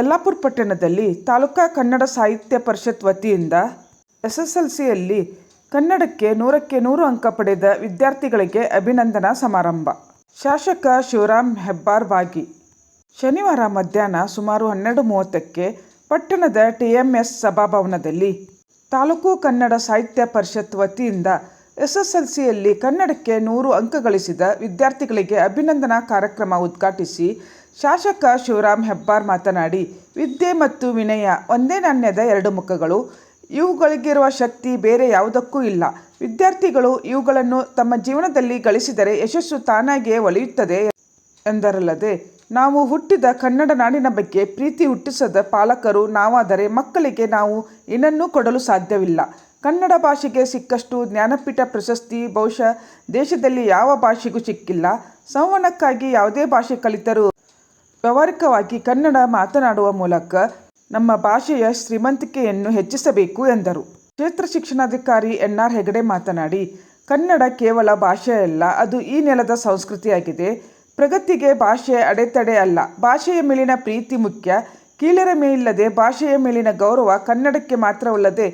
ಯಲ್ಲಾಪುರ ಪಟ್ಟಣದಲ್ಲಿ ತಾಲೂಕಾ ಕನ್ನಡ ಸಾಹಿತ್ಯ ಪರಿಷತ್ ವತಿಯಿಂದ ಎಸ್ಎಸ್ಎಲ್ಸಿಯಲ್ಲಿ ಕನ್ನಡಕ್ಕೆ ನೂರಕ್ಕೆ ನೂರು ಅಂಕ ಪಡೆದ ವಿದ್ಯಾರ್ಥಿಗಳಿಗೆ ಅಭಿನಂದನಾ ಸಮಾರಂಭ. ಶಾಸಕ ಶಿವರಾಮ್ ಹೆಬ್ಬಾರ್ ಬಾಗಿ. ಶನಿವಾರ ಮಧ್ಯಾಹ್ನ ಸುಮಾರು ಹನ್ನೆರಡು ಮೂವತ್ತಕ್ಕೆ ಪಟ್ಟಣದ ಟಿಎಂಎಸ್ ಸಭಾಭವನದಲ್ಲಿ ತಾಲೂಕು ಕನ್ನಡ ಸಾಹಿತ್ಯ ಪರಿಷತ್ ವತಿಯಿಂದ ಎಸ್ಎಸ್ಎಲ್ಸಿಯಲ್ಲಿ ಕನ್ನಡಕ್ಕೆ ನೂರು ಅಂಕ ಗಳಿಸಿದ ವಿದ್ಯಾರ್ಥಿಗಳಿಗೆ ಅಭಿನಂದನಾ ಕಾರ್ಯಕ್ರಮ ಉದ್ಘಾಟಿಸಿ ಶಾಸಕ ಶಿವರಾಮ್ ಹೆಬ್ಬಾರ್ ಮಾತನಾಡಿ, ವಿದ್ಯೆ ಮತ್ತು ವಿನಯ ಒಂದೇ ನಾಣ್ಯದ ಎರಡು ಮುಖಗಳು. ಇವುಗಳಿಗಿರುವ ಶಕ್ತಿ ಬೇರೆ ಯಾವುದಕ್ಕೂ ಇಲ್ಲ. ವಿದ್ಯಾರ್ಥಿಗಳು ಇವುಗಳನ್ನು ತಮ್ಮ ಜೀವನದಲ್ಲಿ ಗಳಿಸಿದರೆ ಯಶಸ್ಸು ತಾನಾಗಿಯೇ ಒಲಿಯುತ್ತದೆ ಎಂದರಲ್ಲದೆ, ನಾವು ಹುಟ್ಟಿದ ಕನ್ನಡ ನಾಡಿನ ಬಗ್ಗೆ ಪ್ರೀತಿ ಹುಟ್ಟಿಸದ ಪಾಲಕರು ನಾವಾದರೆ ಮಕ್ಕಳಿಗೆ ನಾವು ಏನನ್ನೂ ಕೊಡಲು ಸಾಧ್ಯವಿಲ್ಲ. ಕನ್ನಡ ಭಾಷೆಗೆ ಸಿಕ್ಕಷ್ಟು ಜ್ಞಾನಪೀಠ ಪ್ರಶಸ್ತಿ, ಬಹುಶಃ ದೇಶದಲ್ಲಿ ಯಾವ ಭಾಷೆಗೂ ಸಿಕ್ಕಿಲ್ಲ. ಸಂವಹನಕ್ಕಾಗಿ ಯಾವುದೇ ಭಾಷೆ ಕಲಿತರೂ ವ್ಯವಹಾರಿಕವಾಗಿ ಕನ್ನಡ ಮಾತನಾಡುವ ಮೂಲಕ ನಮ್ಮ ಭಾಷೆಯ ಶ್ರೀಮಂತಿಕೆಯನ್ನು ಹೆಚ್ಚಿಸಬೇಕು ಎಂದರು. ಕ್ಷೇತ್ರ ಶಿಕ್ಷಣಾಧಿಕಾರಿ ಎನ್ ಆರ್ ಹೆಗಡೆ ಮಾತನಾಡಿ, ಕನ್ನಡ ಕೇವಲ ಭಾಷೆಯಲ್ಲ ಅದು ಈ ನೆಲದ ಸಂಸ್ಕೃತಿಯಾಗಿದೆ. ಪ್ರಗತಿಗೆ ಭಾಷೆ ಅಡೆತಡೆ ಅಲ್ಲ. ಭಾಷೆಯ ಮೇಲಿನ ಪ್ರೀತಿ ಮುಖ್ಯ. ಕೀಳರ ಮೇಲಿಲ್ಲದೆ ಭಾಷೆಯ ಮೇಲಿನ ಗೌರವ ಕನ್ನಡಕ್ಕೆ ಮಾತ್ರವಲ್ಲದೆ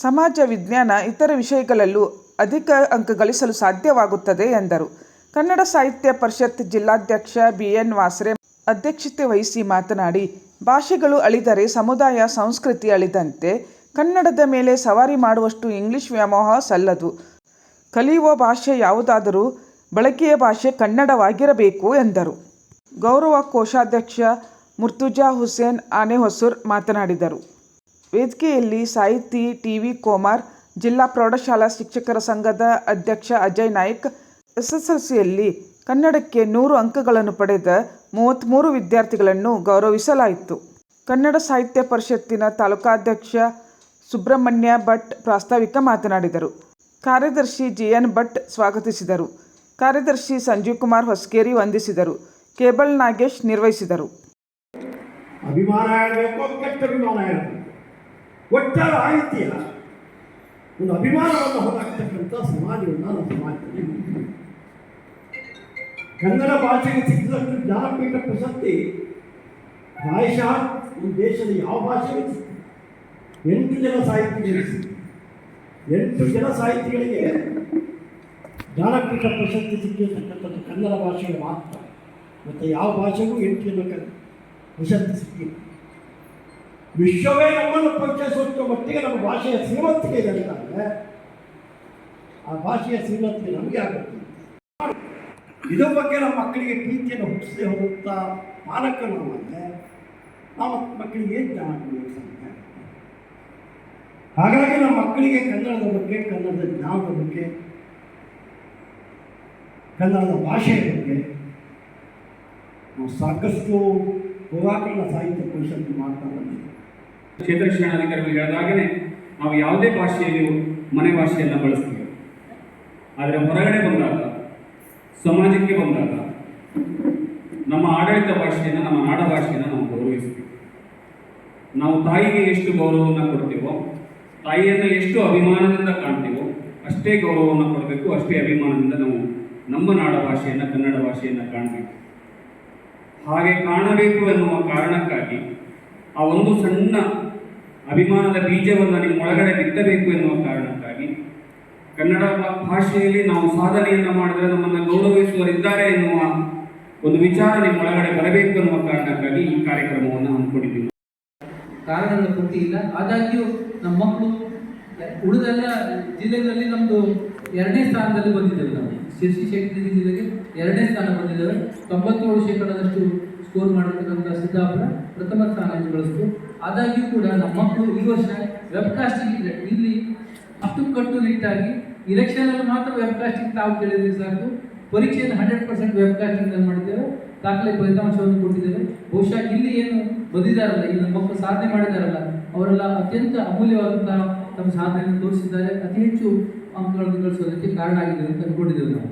ಸಮಾಜ ವಿಜ್ಞಾನ ಇತರ ವಿಷಯಗಳಲ್ಲೂ ಅಧಿಕ ಅಂಕ ಗಳಿಸಲು ಸಾಧ್ಯವಾಗುತ್ತದೆ ಎಂದರು. ಕನ್ನಡ ಸಾಹಿತ್ಯ ಪರಿಷತ್ ಜಿಲ್ಲಾಧ್ಯಕ್ಷ ಬಿ. ಎನ್. ವಾಸ್ರೆ ಅಧ್ಯಕ್ಷತೆ ವಹಿಸಿ ಮಾತನಾಡಿ, ಭಾಷೆಗಳು ಅಳಿದರೆ ಸಮುದಾಯ, ಸಂಸ್ಕೃತಿ ಅಳಿದಂತೆ ಕನ್ನಡದ ಮೇಲೆ ಸವಾರಿ ಮಾಡುವಷ್ಟು ಇಂಗ್ಲಿಷ್ ವ್ಯಾಮೋಹ ಸಲ್ಲದು. ಕಲಿಯುವ ಭಾಷೆ ಯಾವುದಾದರೂ ಬಳಕೆಯ ಭಾಷೆ ಕನ್ನಡವಾಗಿರಬೇಕು ಎಂದರು. ಗೌರವ ಕೋಶಾಧ್ಯಕ್ಷ ಮುರ್ತುಜಾ ಹುಸೇನ್ ಆನೆಹೊಸೂರ್ ಮಾತನಾಡಿದರು. ವೇದಿಕೆಯಲ್ಲಿ ಸಾಹಿತಿ ಟಿ ವಿ ಕೋಮಾರ್, ಜಿಲ್ಲಾ ಪ್ರೌಢಶಾಲಾ ಶಿಕ್ಷಕರ ಸಂಘದ ಅಧ್ಯಕ್ಷ ಅಜಯ್ ನಾಯ್ಕ್, ಎಸ್ಎಸ್ಎಲ್ಸಿಯಲ್ಲಿ ಕನ್ನಡಕ್ಕೆ ನೂರು ಅಂಕಗಳನ್ನು ಪಡೆದ ಮೂವತ್ತ್ಮೂರು ವಿದ್ಯಾರ್ಥಿಗಳನ್ನು ಗೌರವಿಸಲಾಯಿತು. ಕನ್ನಡ ಸಾಹಿತ್ಯ ಪರಿಷತ್ತಿನ ತಾಲೂಕಾಧ್ಯಕ್ಷ ಸುಬ್ರಹ್ಮಣ್ಯ ಭಟ್ ಪ್ರಾಸ್ತಾವಿಕ ಮಾತನಾಡಿದರು. ಕಾರ್ಯದರ್ಶಿ ಜಿ ಎನ್ ಭಟ್ ಸ್ವಾಗತಿಸಿದರು. ಕಾರ್ಯದರ್ಶಿ ಸಂಜೀವ್ ಕುಮಾರ್ ಹೊಸಕೇರಿ ವಂದಿಸಿದರು. ಕೇಬಲ್ ನಾಗೇಶ್ ನಿರ್ವಹಿಸಿದರು. ಅಭಿಮಾನ ಒಟ್ಟಾರೆ ಆಯ್ತಿಯ ಒಂದು ಅಭಿಮಾನವನ್ನು ಹೊರಹಾಕ್ತಕ್ಕಂಥ ಸಮಾಜವನ್ನು ನಮ್ಮ ಸಮಾಜದಲ್ಲಿ ಕನ್ನಡ ಭಾಷೆಗೆ ಸಿಕ್ಕಿದಷ್ಟು ಜ್ಞಾನಪೀಠ ಪ್ರಶಸ್ತಿ ಪ್ರಾಯಶಃ ಈ ದೇಶದ ಯಾವ ಭಾಷೆಗೆ. ಎಂಟು ಜನ ಸಾಹಿತಿಗಳಿಗೆ. ಎಂಟು ಜನ ಸಾಹಿತಿಗಳಿಗೆ ಜ್ಞಾನಪೀಠ ಪ್ರಶಸ್ತಿ ಸಿಕ್ಕಿರ್ತಕ್ಕಂಥದ್ದು ಕನ್ನಡ ಭಾಷೆಗೆ ಮಾತ್ರ ಮತ್ತು ಯಾವ ಭಾಷೆಗೂ ಎಂಟು ಜನ ಪ್ರಶಸ್ತಿ ಸಿಕ್ಕಿಲ್ಲ ವಿಶ್ವವೇ ನಮ್ಮನ್ನು ಪರಿಚಯಿಸೋದಕ್ಕೆ ಮಟ್ಟಿಗೆ ನಮ್ಮ ಭಾಷೆಯ ಶ್ರೀಮಂತಿಕೆ ಇದೆ ಅಂತಂದರೆ ಆ ಭಾಷೆಯ ಶ್ರೀಮಂತಿಕೆ ನಮಗೆ ಆಗುತ್ತೆ ಇದರ ಬಗ್ಗೆ ನಮ್ಮ ಮಕ್ಕಳಿಗೆ ಪ್ರೀತಿಯನ್ನು ಹುಟ್ಟಿಸದೆ ಹೋಗುತ್ತಾ ಪಾಲಕರು ನಮ್ಮಲ್ಲೇ ನಾವು ಮಕ್ಕಳಿಗೆ ಏನು ಜ್ಞಾನ ಕೊಡಬೇಕು? ಹಾಗಾಗಿ ನಮ್ಮ ಮಕ್ಕಳಿಗೆ ಕನ್ನಡದ ಬಗ್ಗೆ, ಕನ್ನಡದ ಜ್ಞಾನದ ಬಗ್ಗೆ, ಕನ್ನಡದ ಭಾಷೆಯ ಬಗ್ಗೆ ನಾವು ಸಾಕಷ್ಟು ಹೋರಾಟಗಳ ಸಾಹಿತ್ಯ ಪರಿಷತ್ತು ಮಾಡ್ತಾ ಬಂದಿದ್ದೀವಿ ಕ್ಷೇತ್ರ ಶಿಕ್ಷಣಾಧಿಕಾರಿಗಳು ಹೇಳಿದಾಗಲೇ ನಾವು ಯಾವುದೇ ಭಾಷೆಯಲ್ಲಿ ಮನೆ ಭಾಷೆಯನ್ನು ಬಳಸ್ತೀವಿ. ಆದರೆ ಹೊರಗಡೆ ಬಂದಾಗ, ಸಮಾಜಕ್ಕೆ ಬಂದಾಗ, ನಮ್ಮ ಆಡಳಿತ ಭಾಷೆಯನ್ನು, ನಮ್ಮ ನಾಡ ಭಾಷೆಯನ್ನು ನಾವು ಗೌರವಿಸ್ತೀವಿ. ನಾವು ತಾಯಿಗೆ ಎಷ್ಟು ಗೌರವವನ್ನು ಕೊಡ್ತೀವೋ, ತಾಯಿಯನ್ನು ಎಷ್ಟು ಅಭಿಮಾನದಿಂದ ಕಾಣ್ತೀವೋ, ಅಷ್ಟೇ ಗೌರವವನ್ನು ಕೊಡಬೇಕು, ಅಷ್ಟೇ ಅಭಿಮಾನದಿಂದ ನಾವು ನಮ್ಮ ನಾಡ ಭಾಷೆಯನ್ನು, ಕನ್ನಡ ಭಾಷೆಯನ್ನು ಕಾಣಬೇಕು. ಹಾಗೆ ಕಾಣಬೇಕು ಎನ್ನುವ ಕಾರಣಕ್ಕಾಗಿ ಆ ಒಂದು ಸಣ್ಣ ಅಭಿಮಾನದ ಬೀಜವನ್ನು ನಿಮ್ಮ ಒಳಗಡೆ ಬಿತ್ತಬೇಕು ಎನ್ನುವ ಕಾರಣಕ್ಕಾಗಿ ಕನ್ನಡ ಭಾಷೆಯಲ್ಲಿ ನಾವು ಸಾಧನೆಯನ್ನು ಮಾಡಿದರೆ ನಮ್ಮನ್ನು ಗೌರವಿಸುವರಿದ್ದಾರೆ ಎನ್ನುವ ಒಂದು ವಿಚಾರ ನಿಮ್ಮ ಒಳಗಡೆ ಬರಬೇಕು ಎನ್ನುವ ಕಾರಣಕ್ಕಾಗಿ ಈ ಕಾರ್ಯಕ್ರಮವನ್ನು ಹಮ್ಮಿಕೊಂಡಿದ್ದೀವಿ. ಪಟ್ಟಿ ಇಲ್ಲ. ಆದಾಗ್ಯೂ ನಮ್ಮ ಮಕ್ಕಳು ಉಳಿದೆಲ್ಲ ಜಿಲ್ಲೆಗಳಲ್ಲಿ ನಮ್ಮದು ಎರಡನೇ ಸ್ಥಾನದಲ್ಲಿ ಬಂದಿದ್ದೇವೆ ನಾವು. ಶಿರ್ಸಿ ಶೇಖರ ಜಿಲ್ಲೆಗೆ ಎರಡನೇ ಸ್ಥಾನ ಬಂದಿದ್ದೇವೆ. ತೊಂಬತ್ತೇಳು ಶೇಕಡದಷ್ಟು ಸ್ಕೋರ್ ಮಾಡಿರ್ತಕ್ಕಂಥ ಸಿದ್ದಾಪುರ ಪ್ರಥಮ ಸ್ಥಾನವನ್ನು ಗಳಿಸ್ತು ಆದಾಗ್ಯೂ ಕೂಡ ನಮ್ಮ ಮಕ್ಕಳು ಈ ವರ್ಷ ವೆಬ್ಕಾಸ್ಟಿಂಗ್ ಇಲ್ಲಿ. ಅಷ್ಟು ಕಟ್ಟುನಿಟ್ಟಾಗಿ ಇಲೆಕ್ಷನಲ್ಲಿ ಮಾತ್ರ ವೆಬ್ಕಾಸ್ಟಿಂಗ್ ತಾವು ಕೇಳಿದ್ರೆ ಸಾಕು. ಪರೀಕ್ಷೆಯನ್ನು ಹಂಡ್ರೆಡ್ ಪರ್ಸೆಂಟ್ ವೆಬ್ಕಾಸ್ಟಿಂಗ್ ಮಾಡಿದ್ದೇವೆ ದಾಖಲೆ ಫಲಿತಾಂಶವನ್ನು ಕೊಟ್ಟಿದ್ದೇವೆ ಬಹುಶಃ ಇಲ್ಲಿ ಏನು ಬಂದಿದ್ದಾರಲ್ಲ ನಮ್ಮ ಮಕ್ಕಳು ಸಾಧನೆ ಮಾಡಿದಾರಲ್ಲ, ಅವರೆಲ್ಲ ಅತ್ಯಂತ ಅಮೂಲ್ಯವಾದಂತಹ ತಮ್ಮ ಸಾಧನೆಯನ್ನು ತೋರಿಸಿದ್ದಾರೆ. ಅತಿ ಹೆಚ್ಚು ಅಂಕಗಳನ್ನು ಗಳಿಸೋದಕ್ಕೆ ಕಾರಣ ಆಗಿದೆ ಅಂತ ಅನ್ಕೊಂಡಿದ್ದೇವೆ ನಾವು.